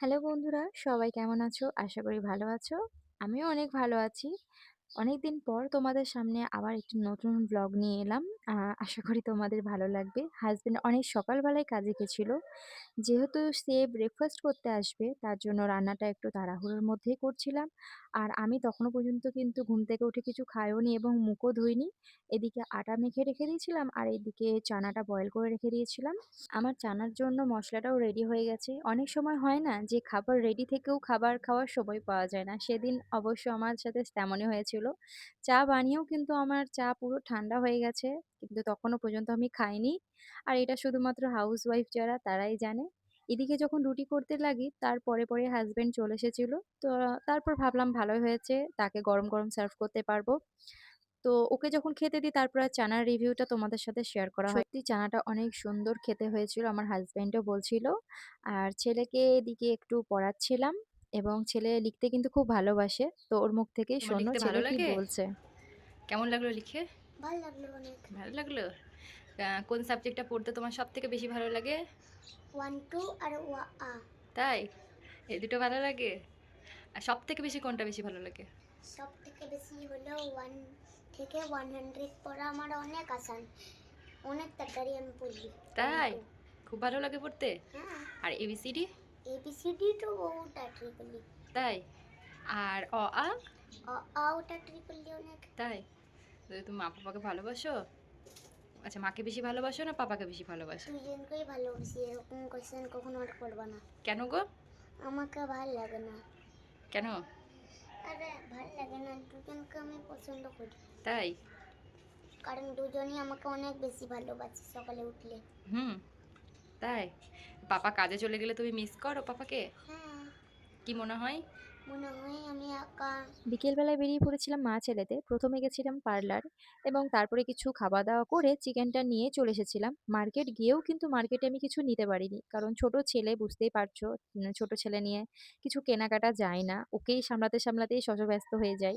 Hello বন্ধুরা, সবাই কেমন আছো? আশা করি ভালো আছো। আমিও অনেক ভালো আছি। অনেকদিন পর তোমাদের সামনে আবার একটি নতুন ব্লগ নিয়ে এলাম। আশা করি তোমাদের ভালো লাগবে। হাসব্যান্ড অনেক সকালবেলায় কাজে গেছিল। যেহেতু সে ব্রেকফাস্ট করতে আসবে, তার জন্য রান্নাটা একটু তাড়াহুড়োর মধ্যেই করছিলাম। আর আমি তখনও পর্যন্ত কিন্তু ঘুম থেকে উঠে কিছু খাইওনি এবং মুখও ধুইনি। এদিকে আটা মেখে রেখে দিয়েছিলাম আর এদিকে চানাটা বয়েল করে রেখে দিয়েছিলাম। আমার চানার জন্য মশলাটাও রেডি হয়ে গেছে। অনেক সময় হয় না যে খাবার রেডি থেকেও খাবার খাওয়ার সময় পাওয়া যায় না। সেদিন অবশ্য আমার সাথে তেমনই হয়েছিল। চা বানিয়েও কিন্তু আমার চা পুরো ঠান্ডা হয়ে গেছে। কিন্তু তখনও পর্যন্ত আমি খাইনি। আর এটা শুধুমাত্র হাউস ওয়াইফ যারা তারাই জানে। এদিকে যখন রুটি করতে লাগি তার পরে, পরে হাসব্যান্ড চলে এসেছিল। তো তারপর ভাবলাম ভালোই হয়েছে তাকে গরম, গরম সার্ভ করতে পারব। তো ওকে যখন খেতে দিই তারপর চানার রিভিউটা তোমাদের সাথে শেয়ার করা হয়। সত্যি চানাটা অনেক সুন্দর খেতে হয়েছিল আমার হাসব্যান্ডও বলছিল। আর ছেলেকে এদিকে একটু পড়াচ্ছিলাম এবং ছেলে লিখতে কিন্তু খুব ভালোবাসে। তো ওর মুখ থেকেই তোমার শোনো লিখতে ছেলে ভালো কি লাগে? বলছে। কেমন লাগল লিখে? ভালো লাগল অনেক। ভালো লাগল? আহ, কোন সাবজেক্টটা পড়তে তোমার সব থেকে বেশি ভালো লাগে? ওয়ান টু আর ওয়া আ। তাই? এই দুটো ভালো লাগে? আর সব থেকে বেশি কোনটা বেশি ভালো লাগে? সব থেকে বেশি হলো ওয়ান থেকে ওয়ান হান্ড্রেড পড়া আমার অনেক আসান। অনেক তাড়াতাড়ি আমি পড়ি। তাই? খুব ভালো লাগে পড়তে? হ্যাঁ। আর এবিসিডি এবিসিডি তো ওটা ট্রিপলি তাই? আর অ আ? অ আ ওটা ট্রিপলি অনেক। তাই? তো তুমি মা পাপাকে ভালোবাসো? আচ্ছা মাকে বেশি ভালোবাসো না পাপাকে বেশি ভালোবাসো? দুজনকেই ভালোবাসি এরকম কোয়েশ্চেন কখনো আর করব না। কেন গো? আমাকে ভালো লাগে না। কেন? আরে ভালো লাগে না দুজনকে আমি পছন্দ করি। তাই? কারণ দুজনই আমাকে অনেক বেশি ভালোবাসে সকালে উঠলে। হুম। তাই পাপা কাজে চলে গেলে তুমি মিস করো পাপাকে হ্যাঁ কি মনে হয় মনে হয় আমি একা বিকেলবেলায় বেরিয়ে পড়েছিলাম মা ছেলেতে। প্রথমে গেছিলাম পার্লার এবং তারপরে কিছু খাওয়া-দাওয়া করে চিকেনটা নিয়ে চলে এসেছিলাম। মার্কেট গিয়েও কিন্তু মার্কেটে আমি কিছু নিতে পারিনি। কারণ ছোট ছেলে বুঝতেই পারছ, ছোট ছেলে নিয়ে কিছু কেনাকাটা যায় না। ওকেই সামলাতে, সামলাতেই শশব্যস্ত হয়ে যাই।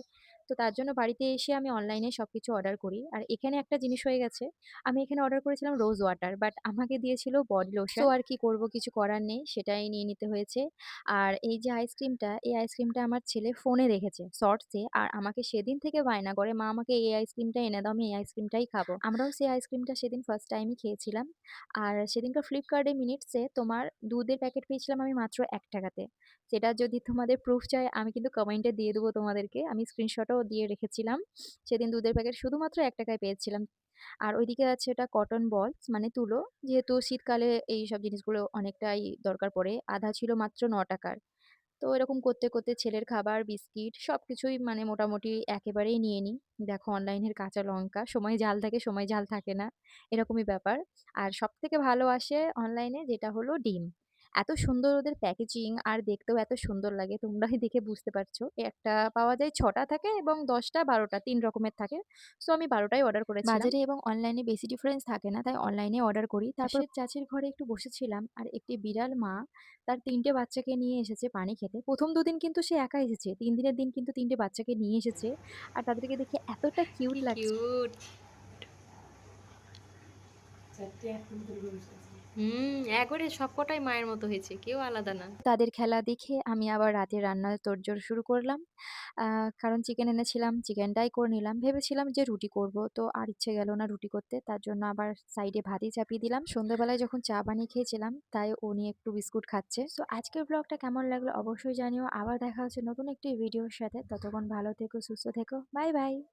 তো তার জন্য বাড়িতে এসে আমি অনলাইনে সবকিছু অর্ডার করি। আর এখানে একটা জিনিস হয়ে গেছে, আমি এখানে অর্ডার করেছিলাম রোজ ওয়াটার বাট আমাকে দিয়েছিল বডি লোশন। তো আর কি করব কিছু করার নেই, সেটাই নিয়ে নিতে হয়েছে। আর এই যে আইসক্রিমটা, এই আইসক্রিমটা আমার ছেলে ফোনে দেখেছে শর্টসে আর আমাকে সেদিন থেকে বায়না করে, "মা আমাকে এই আইসক্রিমটা এনে দাও, আমি এই আইসক্রিমটাই খাব।" আমরাও সেই আইসক্রিমটা সেদিন ফার্স্ট টাইমই খেয়েছিলাম। আর সেদিনকার ফ্লিপকার্টে মিনিটসে তোমার দুধের প্যাকেট পেয়েছিলাম আমি মাত্র এক টাকাতে সেটা যদি তোমাদের প্রুফ চাই আমি কিন্তু কমেন্টে দিয়ে দেবো তোমাদেরকে। আমি স্ক্রিনশটও দিয়ে রেখেছিলাম। সেদিন দুধের প্যাকেট শুধুমাত্র এক টাকায় পেয়েছিলাম। আর ওইদিকে আছে এটা কটন বলস মানে তুলো। যেহেতু শীতকালে এই সব জিনিসগুলো অনেকটাই দরকার পড়ে। আধা ছিল মাত্র ন টাকার তো এরকম করতে, করতে ছেলের খাবার, বিস্কিট সবকিছুই মানে মোটামুটি একেবারেই নিয়ে নিই। দেখো অনলাইনের কাঁচা লঙ্কা, সময় ঝাল থাকে, সময় ঝাল থাকে না। এরকমই ব্যাপার। আর সব থেকে ভালো আসে অনলাইনে যেটা হলো ডিম। এত সুন্দর ওদের প্যাকেজিং আর দেখতেও এত সুন্দর লাগে তোমরাই দেখে বুঝতে পারছ। একটা পাওয়া যায় ৬ টা থাকে এবং দশটা বারোটা তিন রকমের থাকে। সো আমি বারোটাই অর্ডার করেছি বাজারে এবং অনলাইনে বেশি ডিফারেন্স থাকে না তাই অনলাইনে অর্ডার করি। তারপর চাচির ঘরে একটু বসেছিলাম আর একটি বিড়াল মা তার তিনটে বাচ্চাকে নিয়ে এসেছে পানি খেতে। প্রথম দুদিন কিন্তু সে একা এসেছে। তিন দিনের দিন কিন্তু তিনটে বাচ্চাকে নিয়ে এসেছে। আর তাদেরকে দেখে এতটা কিউট কি লাগছে। হুম একবারে সবকটাই মায়ের মতো হয়েছে কেউ আলাদা না তাদের খেলা দেখে আমি আবার রাতে রান্নার তোড়জোড় শুরু করলাম। কারণ চিকেন এনেছিলাম, চিকেনটাই করে নিলাম। ভেবেছিলাম যে রুটি করব। তো আর ইচ্ছে গেল না রুটি করতে। তার জন্য আবার সাইডে ভাতই চাপিয়ে দিলাম। সন্ধ্যাবেলায় যখন চা বানিয়ে খেয়েছিলাম, তাই নিয়ে একটু বিস্কুট খাচ্ছে। সো আজকের ব্লগটা কেমন লাগল অবশ্যই জানিও। আবার দেখা হচ্ছে নতুন একটি ভিডিওর সাথে। ততক্ষণ ভালো থেকো, সুস্থ থেকো। Bye, bye.